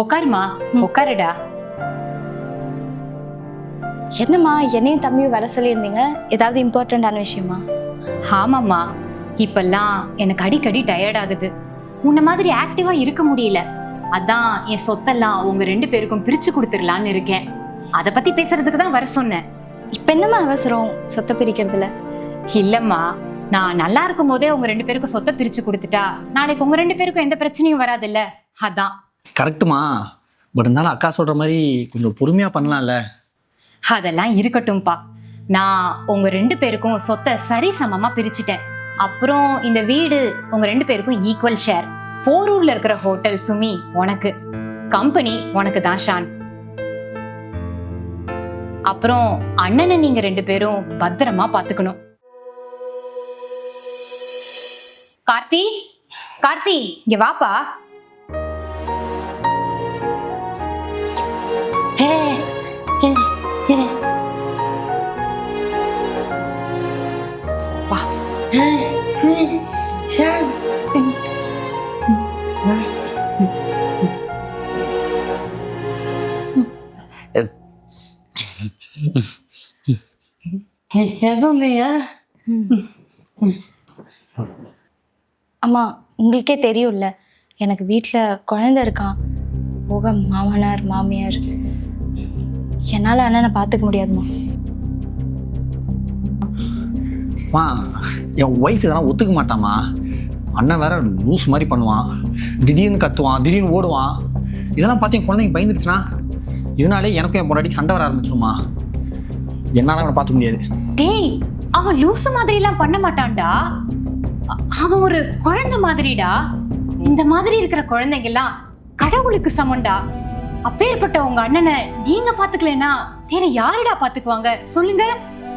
உட்காருமா உட்காருடா என்னம்மா என்னையும் தம்பியும் வர சொல்லியிருந்தீங்க? ஏதாவது இம்பார்ட்டண்ட்டான விஷயமா? ஆமாம்மா. இப்பெல்லாம் எனக்கு அடிக்கடி டயர்ட் ஆகுது. உன்ன மாதிரி ஆக்டிவா இருக்க முடியல. அதான் என் சொத்தெல்லாம் உங்க ரெண்டு பேருக்கும் பிரிச்சு கொடுத்துடலான்னு இருக்கேன். அத பத்தி பேசுறதுக்கு தான் வர சொன்னேன். இப்போ என்னம்மா அவசரம் சொத்தை பிரிக்கிறதுல? இல்லம்மா. நான் நல்லா இருக்கும் போதே உங்க ரெண்டு பேருக்கும் சொத்தை பிரிச்சு கொடுத்துட்டா நாளைக்கு உங்க ரெண்டு பேருக்கும் எந்த பிரச்சனையும் வராதுல்ல? அதான். கரெக்டுமா? பட் இருந்தாலும் அக்கா சொல்கிற மாதிரி கொஞ்சம் பொறுமையாக பண்ணலாம்ல. அதெல்லாம் இருக்கட்டும்ப்பா. நான் உங்கள் ரெண்டு பேருக்கும் சொத்தை சரிசமமாக பிரிச்சுட்டேன். அப்புறம் இந்த வீடு உங்கள் ரெண்டு பேருக்கும் ஈக்குவல் ஷேர் போரூரில் இருக்கிற ஹோட்டல் சுமி உனக்கு. கம்பெனி உனக்கு தான் ஷான். அப்புறம் அண்ணனை நீங்கள் ரெண்டு பேரும் பத்திரமா பார்த்துக்கணும். கார்த்தி? கார்த்தி இங்கே வாப்பா. வா எதுவும்லையா அம்மா உங்களுக்கே தெரியும்ல எனக்கு வீட்டில் குழந்தை இருக்கான். போக மாமனார் மாமியார். என்னால் அண்ணனை பார்த்துக்க முடியாதும்மா. மா என் ஒய்ஃப் இதெல்லாம் ஒத்துக்க மாட்டாமா அண்ணன் வேற லூஸ் மாதிரி பண்ணுவான். திடீர்னு கத்துவான் திடீர்னு ஓடுவான். இதெல்லாம் பார்த்து என் குழந்தைங்க பயந்துருச்சுன்னா இதனாலே எனக்கும் என் பொண்டாட்டிக்கு சண்டை வர ஆரம்பிச்சிருமா என்னால் அவனை பார்த்துக்க முடியாது. டேய் அவன் லூசு மாதிரிலாம் பண்ண மாட்டான்டா. அவன் ஒரு குழந்தை மாதிரிடா. இந்த மாதிரி இருக்கிற குழந்தைங்கெல்லாம் கடவுளுக்கு சமண்டா அப்பேற்பட்ட உங்க அண்ணனை நீங்க பாத்துக்கலன்னா வேற யாருடா பாத்துக்குவாங்க சொல்லுங்க.